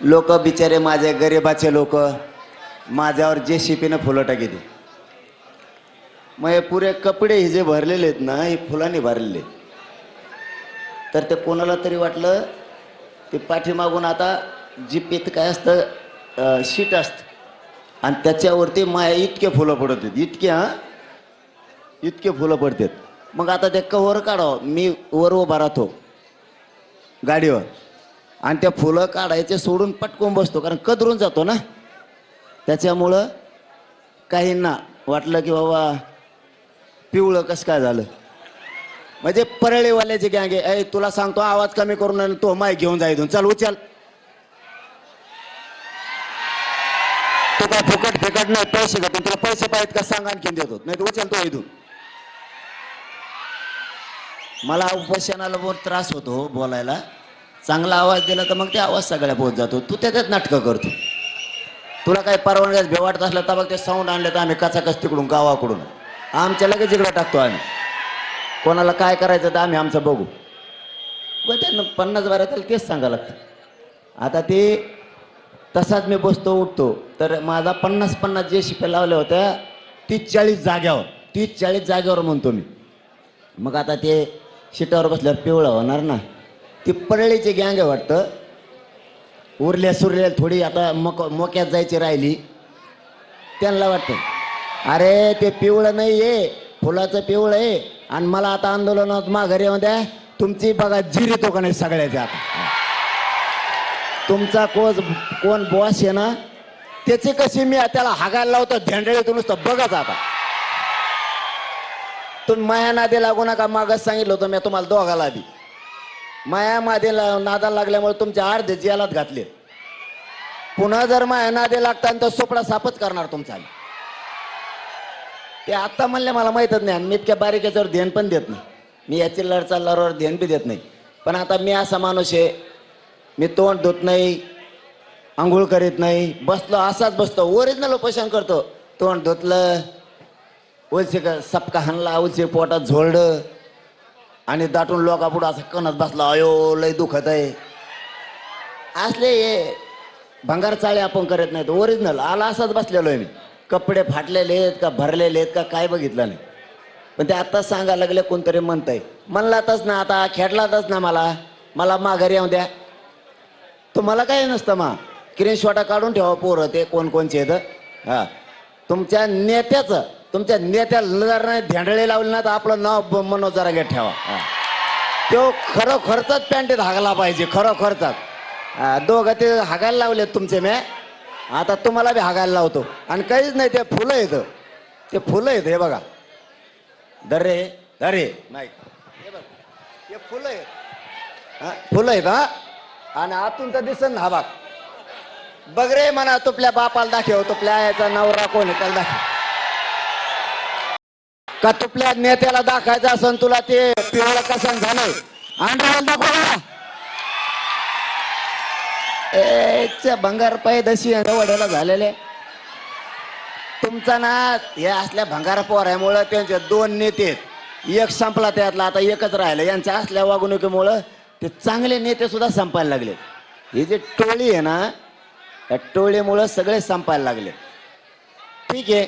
लोक बिचारे माझे गरिबाचे लोक माझ्यावर जे शिपीनं फुलं टाकीते मग हे पुरे कपडे हे जे भरलेले आहेत ना हे फुलांनी भरलेले. तर ते कोणाला तरी वाटलं ते पाठीमागून आता जी पीत काय असतं शीट असतं. आणि त्याच्यावरती माया इतके फुलं पडत आहेत इतके हां? इतके फुलं पडतात. मग आता ते कव्हर काढावं. मी वर उभा राहतो. गाडीवर. आणि त्या फुलं काढायचे सोडून पटकून बसतो कारण कदरून जातो ना. त्याच्यामुळं काहींना वाटलं की बाबा पिवळं कसं काय झालं? म्हणजे परळीवाल्याचे गँगे ऐ तुला सांगतो आवाज कमी करून आणि तो माय घेऊन जा इथून. चल उचल. तो काय फुकट फिकट नाही पैसे घेतो. तुला पैसे पाहिजेत का सांग आणखीन देतो. नाही तर उचल तो इथून. मला उपोषणाला बहुत त्रास होतो हो, बोलायला. चांगला आवाज दिला तर मग ते आवाज सगळ्या पोहोच जातो. तू त्याच्यात नाटकं करतो. तुला काही परवानग्या भेवाटत असलं तर मग ते साऊंड आणलं तर आम्ही कचाकच तिकडून गावाकडून. आमच्या लगेच इकडं टाकतो आम्ही. कोणाला काय करायचं तर आम्ही आमचं बघू. व त्यांना पन्नास बारा त्याला तेच सांगावं लागतं. आता ते तसाच मी बसतो उठतो. तर माझा पन्नास पन्नास जे शिप्या लावल्या होत्या तीस चाळीस जाग्यावर. तीस चाळीस जाग्यावर म्हणतो मी. मग आता ते शिटावर बसल्यावर पिवळं होणार ना? ती परळीची गँग आहे वाटतं. उरल्या सुरल्या थोडी आता मक मोक्यात जायची राहिली. त्यांना वाटतं अरे ते पिवळं नाही आहे फुलाचं पिवळं आहे. आणि मला आता आंदोलनात माघारी येऊन द्या तुमची बघा जिरितो का नाही सगळ्याच्या आता तुमचा कोच कोण बॉस आहे ना त्याची कशी मी त्याला हागायला लावतो धेंडळे नुसतं बघाच आता. तुम्ही माया नादी लागू नका मागच सांगितलं होतं मी तुम्हाला दोघाला आधी माया मादेला नादा नादाला लागल्यामुळे तुमच्या अर्धे जेलात घातले. पुन्हा जर माया नादे लागता तर सोपडा सापच करणार तुमचा. ते आत्ता म्हणले मला माहीतच नाही आणि मी इतक्या बारीक याच्यावर ध्यान पण देत नाही. मी याची लढचा चालल्यावर ध्यान बी देत नाही. पण आता मी असा माणूस आहे मी तोंड धुत नाही आंघोळ करीत नाही बसलो असाच बसतो ओरिजिनल उपोषण करतो. तोंड धुतलं उलसे का सपका हाणला उलसे पोटात झोळलं आणि दाटून लोकापुढं असं कणत बसला अयो लय दुखत आहे. असले हे भंगार चाळे आपण करत नाहीत ओरिजिनल आला असाच बसलेलो आहे मी. कपडे फाटलेले आहेत का भरलेले आहेत का काय बघितलं नाही. पण ते आत्ताच सांगायला लागले कोणतरी म्हणतंय. म्हणलातच ना आता खेळलातच ना मला. मला माघारी येऊ द्या. तुम्हाला काय नसतं मा. शॉटा काढून ठेवा पोरं ते कोण कोणचे आहेत हां. तुमच्या नेत्याचं तुमच्या नेत्याला जर नाही धेंडळे लावले ना तर आपलं नाव मनोज जरांगे ठेवा. तो खरोखरचाच पॅन्टीत हागला पाहिजे खरोखरचाच दोघं ते हागायला लावले तुमचे मी आता तुम्हाला बी हागायला लावतो. आणि काहीच नाही ते फुलं येतं ते फुलं येतं हे बघा. दरे दरे नाही. हे बघ हे फुलं आहेत. फुलं आहेत हा. आणि आतून तर दिसन ना हा बाग बघ रे म्हणा तुपल्या बापाला दाखव तुपल्या आयाचा नवरा कोण आहे त्याला दाखव. का तुपल्या नेत्याला दाखायचं असन तुला ते? पिवळं कसन झालंय? अंड्राला दाखवा भंगार पाय दशी वड्याला झालेले. तुमचा ना हे असल्या भंगार पोरामुळं त्यांचे दोन नेते एक संपला त्यातला आता एकच राहिलं. यांच्या असल्या वागणुकीमुळं ते चांगले नेते सुद्धा संपायला लागले. ही जी टोळी आहे ना त्या टोळीमुळं सगळे संपायला लागले. ठीक आहे.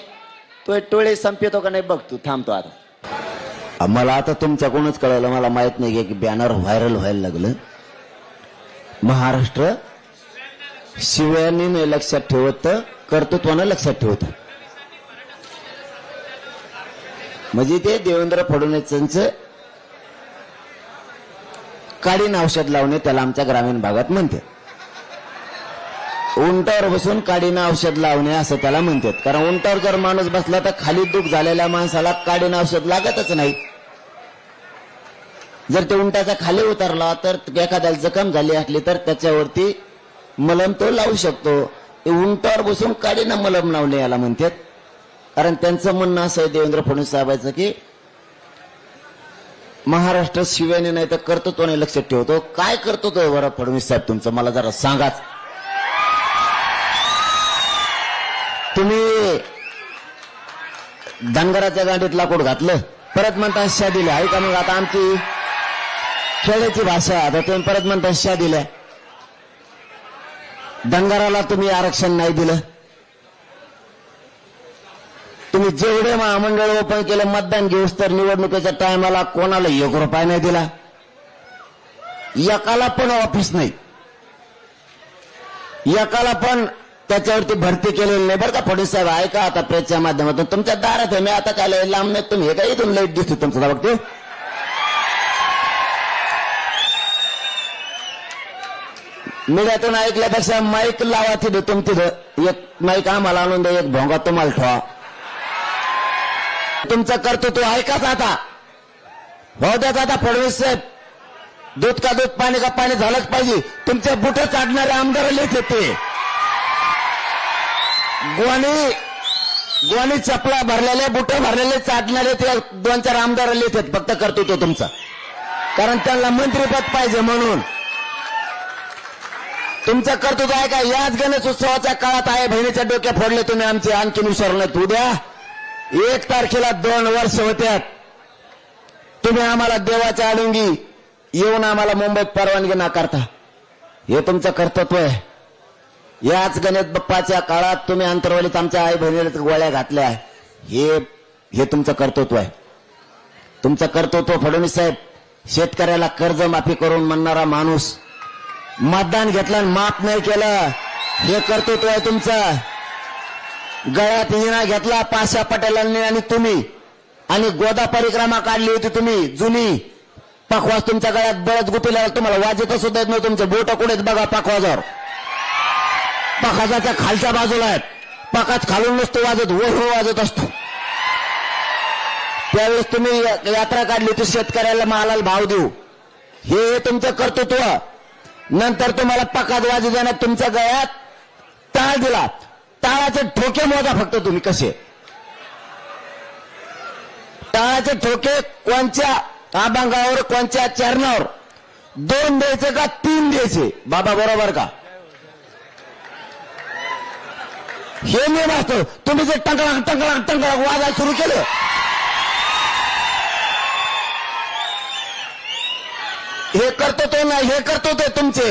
तो एक संपतो का नाही बघ तू थांबतो आता. मला आता तुमच्याकडूनच कळलं मला माहीत नाही की बॅनर व्हायरल व्हायला लागलं. महाराष्ट्र शिवयाने नाही लक्षात ठेवत कर्तृत्वानं लक्षात ठेवत. म्हणजे ते देवेंद्र फडणवीसांचं काडीन औषध लावणे त्याला आमच्या ग्रामीण भागात म्हणते. उंटावर बसून काडीनं औषध लावणे असं त्याला म्हणतात. कारण उंटावर जर माणूस बसला तर खाली दुख झालेल्या माणसाला काडीनं औषध लागतच नाही. जर ते उंटाचा खाली उतरला तर एखाद्याला जखम झाली असली तर त्याच्यावरती मलम तो लावू शकतो. ते उंटावर बसून काडीनं मलम लावणे याला म्हणतात. कारण त्यांचं म्हणणं असं आहे देवेंद्र फडणवीस साहेबांचं की महाराष्ट्र शिव्याने नाही तर कर्तृत्वाने लक्षात ठेवतो. काय करतो तो बरं फडणवीस साहेब तुमचं? मला जरा सांगाच. तुम्ही धनगराच्या गाडीत लाकूड घातलं परत म्हणता शा दिल्या. ऐका मग आता आमची खेड्याची भाषा आता तुम्ही परत म्हणता शा दिल्या. धनगराला तुम्ही आरक्षण नाही दिलं. तुम्ही जेवढे महामंडळ ओपन केलं मतदान घेऊस तर निवडणुकीच्या टायमाला कोणाला एक रुपया नाही दिला. एकाला पण ऑफिस नाही. एकाला पण त्याच्यावरती भरती केलेली नाही. बरं का फडणवीस साहेब ऐका आता प्रेसच्या माध्यमातून. तुमच्या दारात आहे मी आता काय लय लांब नाही तुम्ही हे काय इथून लाइट दिसतो तुमचं बघते मीडियातून ऐकल्यापेक्षा माईक लावा तिथं तुम तिथं. एक माईक आम्हाला आणून द्या एक भोंगा तुम्हाला ठेवा. तुमचं कर्तृत्व ऐकाच आता. हो द्याच आता फडणवीस साहेब. दूध का दूध पाणी का पाणी झालंच पाहिजे. तुमचे बुट चाडणारे आमदार लिहित ते गोवानी गोवानी चपला भरलेले बुट भरलेले चाटणारे ते दोन चार आमदार लिहितात. फक्त कर्तृत्व तुमचा. कारण त्यांना मंत्रीपद पाहिजे म्हणून. तुमचं कर्तृत्व आहे का? याच गणेश उत्सवाच्या काळात आहे बहिणीच्या डोक्या फोडले तुम्ही. आमचे आणखीन विसरलेत उद्या एक तारखेला दोन वर्ष होत्यात तुम्ही आम्हाला देवाच्या आडुंगी येऊन आम्हाला मुंबईत परवानगी नाकारता. हे तुमचं कर्तृत्व आहे. याच गणेश बाप्पाच्या काळात तुम्ही अंतरवलीत आमच्या आई बहिणीला गोळ्या घातल्या. हे हे तुमचं कर्तृत्व आहे. तुमचं कर्तृत्व फडणवीस साहेब शेतकऱ्याला कर्ज माफी करून म्हणणारा माणूस. मतदान घेतलं आणि माफ नाही केलं. हे कर्तृत्व आहे तुमचं. गळ्यात हिना घेतला पाशा पटेलांनी आणि तुम्ही. आणि गोदा परिक्रमा काढली होती तुम्ही जुनी. पखवाज तुमच्या गळ्यात बळच गुपिला तुम्हाला वाजत सुद्धा येत नाही तुमचे. बोट कुठेच बघा पखवाजावर. पखाजाच्या खालच्या बाजूला आहेत. पकाच खालून नसतो वाजत वर हो वाजत असतो. त्यावेळेस तुम्ही यात्रा काढली तर शेतकऱ्याला मालाला भाव देऊ. हे तुमचं कर्तृत्व. नंतर तुम्हाला पकात वाजू देण्यात तुमच्या गळ्यात टाळ दिला. टाळाचे ठोके मोजा फक्त तुम्ही कसे. टाळाचे ठोके कोणच्या अभंगावर कोणत्या चरणावर? दोन द्यायचे का तीन द्यायचे? बाबा बरोबर का? हे नियम असतो. तुम्ही जे टंकळा टंकळा टंकळा वाजायला सुरू केलं. हे करतो तो ना हे करतो ते तुमचे.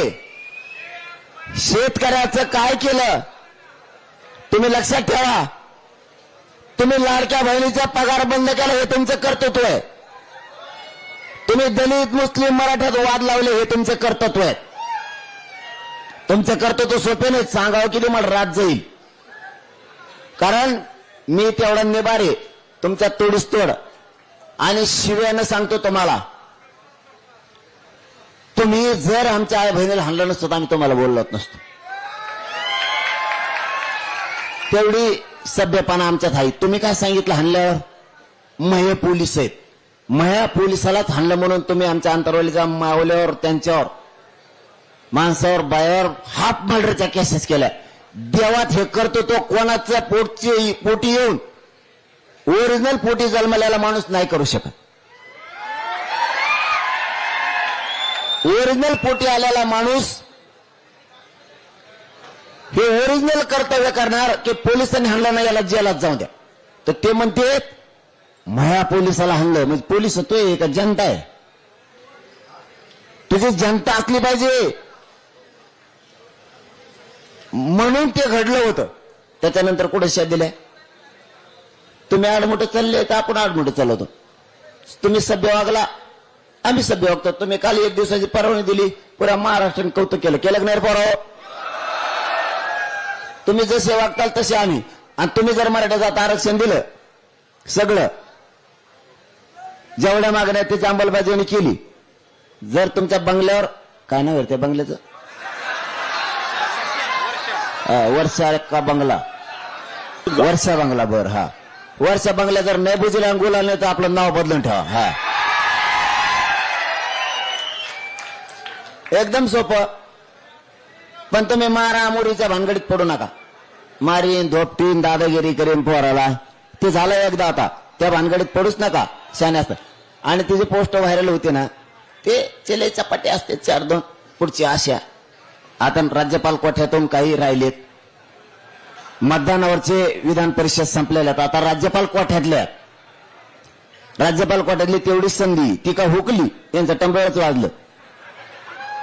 शेतकऱ्याचं काय केलं? तुम्ही लक्षात ठेवा. तुम्ही लाडक्या बहिणीचा पगार बंद केला हे तुमचं कर्तृत्व आहे. तुम्ही दलित मुस्लिम मराठ्यात वाद लावले हे तुमचं कर्तृत्व आहे. तुमचं कर्तृत्व सोपे नाही सांगावं की तुम्हाला रात जाईल कारण मी तेवढा निबार आहे. तुमच्या तोडीस तोड. आणि शिव्यानं सांगतो तुम्हाला तुम्ही जर आमच्या आई बहिणीला हाणलं नसतो तर आम्ही तुम्हाला बोललोच नसतो. तेवढी सभ्यपणा आमच्यात आहे. तुम्ही काय सांगितलं हाणल्यावर? महे पोलीस आहेत. मह्या पोलिसालाच हाणलं म्हणून तुम्ही आमच्या अंतरवलीच्या मावल्यावर त्यांच्यावर माणसावर बायावर हाफ मर्डरच्या केसेस केल्या. देवात हे करतो तो कोणाच्या पोटची पोटी येऊन ओरिजिनल पोटी जन्मलेला माणूस नाही करू शकत. ओरिजिनल पोटी आलेला माणूस हे ओरिजिनल कर्तव्य करणार की पोलिसांनी हाणलं नाही याला जेलात जाऊ द्या. तर ते म्हणते माया पोलिसाला हाणलं. म्हणजे पोलीस होतोय का जनता आहे? तुझी जनता असली पाहिजे. म्हणून ते घडलं होतं. त्याच्यानंतर कुठे शेत दिल्या तुम्ही आडमोठे चालले तर आपण आडमोठे चालवतो तुम्ही सभ्य वागला आम्ही सभ्य वागतो. तुम्ही काल एक दिवसाची परवानगी दिली पुऱ्या महाराष्ट्राने कौतुक केलं. केलं की नाही परवा तुम्ही जसे वागताल तसे आम्ही. आणि तुम्ही जर मराठ्याचं आरक्षण दिलं सगळं जेवढ्या मागण्या त्याची अंमलबजावणी केली. जर तुमच्या बंगल्यावर काय नाव त्या बंगल्याचं? वर्षा का बंगला. वर्षा बंगला बर हा. वर्षा बंगला जर नाही बुजीला गुलाल नाही तर आपलं नाव बदलून ठेवा हा. एकदम सोपं. पण तुम्ही मारा मोडीच्या भानगडीत पडू नका. मारीन धोपटीन दादागिरी करीन पोराला. ते झालं एकदा आता. त्या भानगडीत पडूच नका शाने असतात आणि तिची पोस्ट व्हायरल होते ना ते चिले चपाटे असते चार दोन पुढची आशा. आता राज्यपाल कोठ्यातून काही राहिलेत? मतदानावरचे विधान परिषद संपलेल्या आहेत. आता राज्यपाल कोठ्यातल्या? राज्यपाल कोठ्यातली तेवढीच संधी ती का हुकली? त्यांचं टंबळच वाजलं.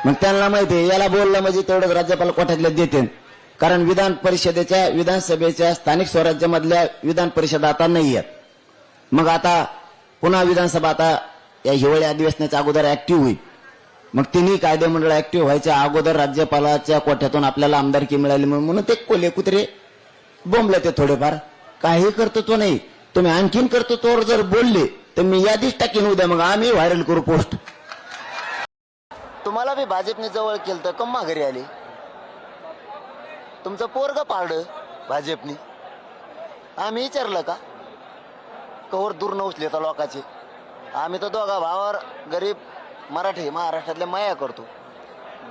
मग त्यांना माहिती आहे याला बोललं म्हणजे तेवढंच राज्यपाल कोठ्यातले देते कारण विधान परिषदेच्या विधानसभेच्या स्थानिक स्वराज्यामधल्या विधान परिषद आता नाही आहेत. मग आता पुन्हा विधानसभा आता या हिवाळी अधिवेशनाच्या अगोदर ऍक्टिव्ह होईल. मग तिन्ही कायदेमंडळ ऍक्टिव्ह व्हायच्या अगोदर राज्यपालाच्या कोठ्यातून आपल्याला आमदारकी मिळाली म्हणून म्हणून ते कोले कुत्रे बोंबले ते थोडेफार. काही कर्तृत्व नाही. तुम्ही आणखीन कर्तृत्वावर जर बोलले तर मी यादीच टाकीन उद्या. मग आम्ही व्हायरल करू पोस्ट तुम्हाला बी भाजपने जवळ केलं तर कम्मा घरी आली. तुमचं पोरग पारड भाजपनी. आम्ही विचारलं का? कवर दूर नवसले तर लोकांचे. आम्ही तर दोघा भावावर गरीब मराठी महाराष्ट्रातल्या माया करतो.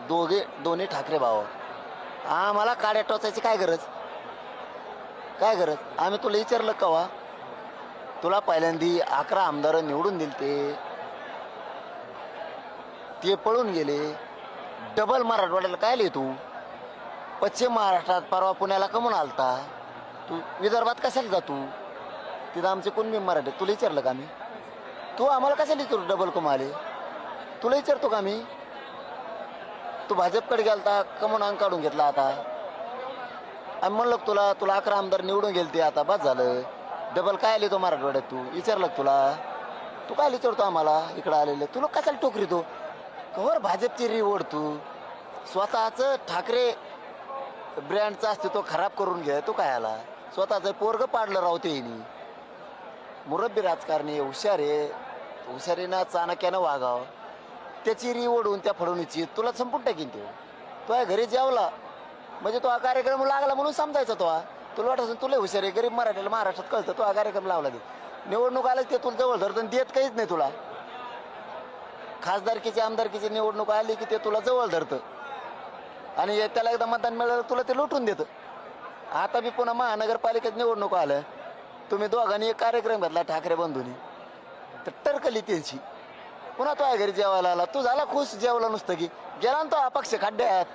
दोघे दोन्ही ठाकरे भावावर आम्हाला काड्या टोचायची काय गरज? काय गरज? आम्ही तुला विचारलं कवा? तुला पहिल्यांदी अकरा आमदार निवडून दिले ते ते पळून गेले. डबल मराठवाड्याला काय लिहि तू पश्चिम महाराष्ट्रात परवा पुण्याला कमून आलता? तू विदर्भात कशाला जातू? तिथं आमचे कोण मी मराठी तुला विचारलं का मी? तू आम्हाला कशाला विचारू डबल कम आले तुला विचारतो का मी? तू भाजपकडे गेलता कमून अंग काढून घेतला आता? आम्ही म्हणलो तुला तुला अकरा आमदार निवडून गेलते आता बस झालं. डबल काय आले तो मराठवाड्यात तू? विचारलं तुला. तू काय विचारतो आम्हाला? इकडं आलेलं. तुला कशाला टोकरी तो? कवर भाजपची रिवड तू? स्वतःच ठाकरे ब्रँडचा असते तो खराब करून घे तू काय आला? स्वतःच पोरग पाडलं राहते हिनी मुरब्बी राजकारणी हुशार आहे. हुशारीनं चाणक्यानं वागावं. त्याची री ओढून त्या फडवणीची तुला संपून टाकीन तो. तो आहे घरी जेवला. म्हणजे तो हा कार्यक्रम लागला म्हणून समजायचा तो हा. तुला वाटत तुला हुशार आहे. गरीब मराठीला महाराष्ट्रात कळतं. तो हा कार्यक्रम लावला ते. निवडणूक आलं ते तुला जवळ धरतं देत काहीच नाही तुला. खासदारकीची आमदारकीची निवडणूक आली की ते तुला जवळ धरतं. आणि त्याला एकदा मतदान मिळालं तुला ते लुटून देतं. आता बी पुन्हा महानगरपालिकेत निवडणूक आलं. तुम्ही दोघांनी एक कार्यक्रम घेतला ठाकरे बंधूंनी. तर टरकली त्यांची. पुन्हा तो आहे घरी जेवायला आला. तू झाला खुश जेवला नुसतं की. गेला ना तो अपक्ष खड्ड्यात.